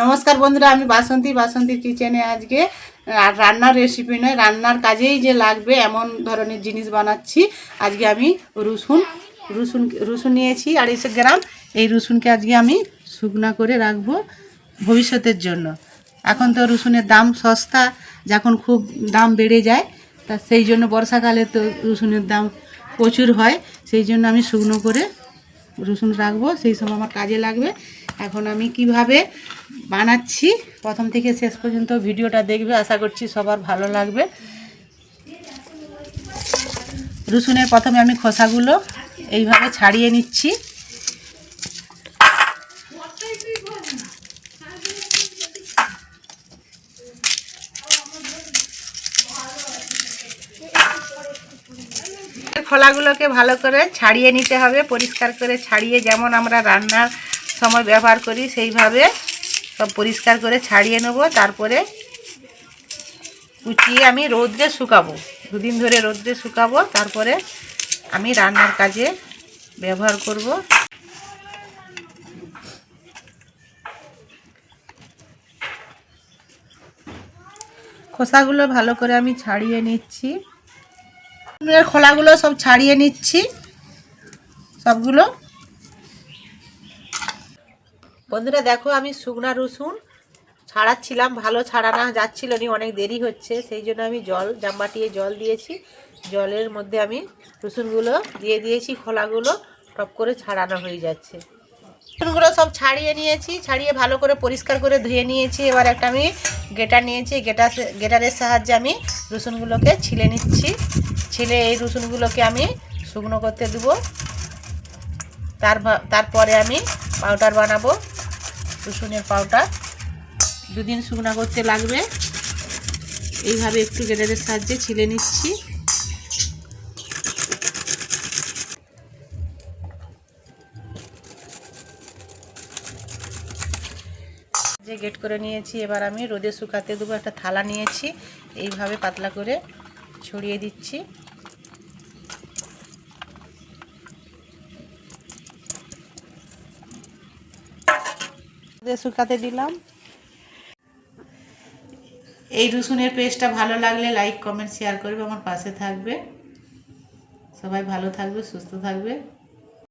নমস্কার বন্ধুরা, আমি বাসন্তী, বাসন্তীর কিচেনে আজকে রান্নার রেসিপি নয়, রান্নার কাজেই যে লাগবে এমন ধরনের জিনিস বানাচ্ছি। আজকে আমি রসুন রসুন রসুন নিয়েছি, আড়াইশো গ্রাম। এই রসুনকে আজকে আমি শুকনা করে রাখব ভবিষ্যতের জন্য। এখন তো রসুনের দাম সস্তা, যখন খুব দাম বেড়ে যায়, তা সেই জন্য বর্ষাকালে তো রসুনের দাম প্রচুর হয়, সেই জন্য আমি শুকনো করে রসুন রাখব, সেই সময় আমার কাজে লাগবে। এখন আমি কীভাবে বানাচ্ছি, প্রথম থেকে শেষ পর্যন্ত ভিডিওটা দেখবে, আশা করছি সবার ভালো লাগবে। রসুনের প্রথমে আমি খোসাগুলো এইভাবে ছাড়িয়ে নিচ্ছি। খোলাগুলোকে ভালো করে ছাড়িয়ে নিতে হবে, পরিষ্কার করে ছাড়িয়ে, যেমন আমরা রান্নার সময় ব্যবহার করি, সেইভাবে সব পরিষ্কার করে ছাড়িয়ে নেব, তারপরে কুচিয়ে আমি রোদ্রে শুকাবো। দুদিন ধরে রোদ্রে শুকাবো, তারপরে আমি রান্নার কাজে ব্যবহার করব। খোসাগুলো ভালো করে আমি ছাড়িয়ে নিচ্ছি। খোলাগুলো সব ছাড়িয়ে নিচ্ছি। সবগুলো বন্ধুরা দেখো আমি শুকনা রসুন ছাড়াচ্ছিলাম, ভালো ছাড়ানো যাচ্ছিল নি, অনেক দেরি হচ্ছে, সেই জন্য আমি জল, জাম্বাটিয়ে জল দিয়েছি, জলের মধ্যে আমি রসুনগুলো দিয়ে দিয়েছি, খোলাগুলো টপ করে ছাড়ানো হয়ে যাচ্ছে। রসুনগুলো সব ছাড়িয়ে নিয়েছি, ছাড়িয়ে ভালো করে পরিষ্কার করে ধুয়ে নিয়েছি, এবার একটা আমি গেটার নিয়েছি গেটার গেটারের সাহায্যে আমি রসুনগুলোকে ছিলে নিচ্ছি, ছিলে এই রসুনগুলোকে আমি শুকনো করতে দেবো, তার তারপরে আমি পাউডার বানাবো। রসুনের পাউডার। দুদিন শুকনো করতে লাগবে। এইভাবে একটু গেটারের সাহায্যে ছিলে নিচ্ছি। যে গেট করে নিয়েছি, এবার আমি রোদে শুকাতে দেবো। একটা থালা নিয়েছি। এইভাবে পাতলা করে ছড়িয়ে দিচ্ছি। শুকাতে দিলাম। এই রসুনের পেস্টটা ভালো লাগলে লাইক কমেন্ট শেয়ার করবে, আমার পাশে থাকবে। সবাই ভালো থাকবে, সুস্থ থাকবে।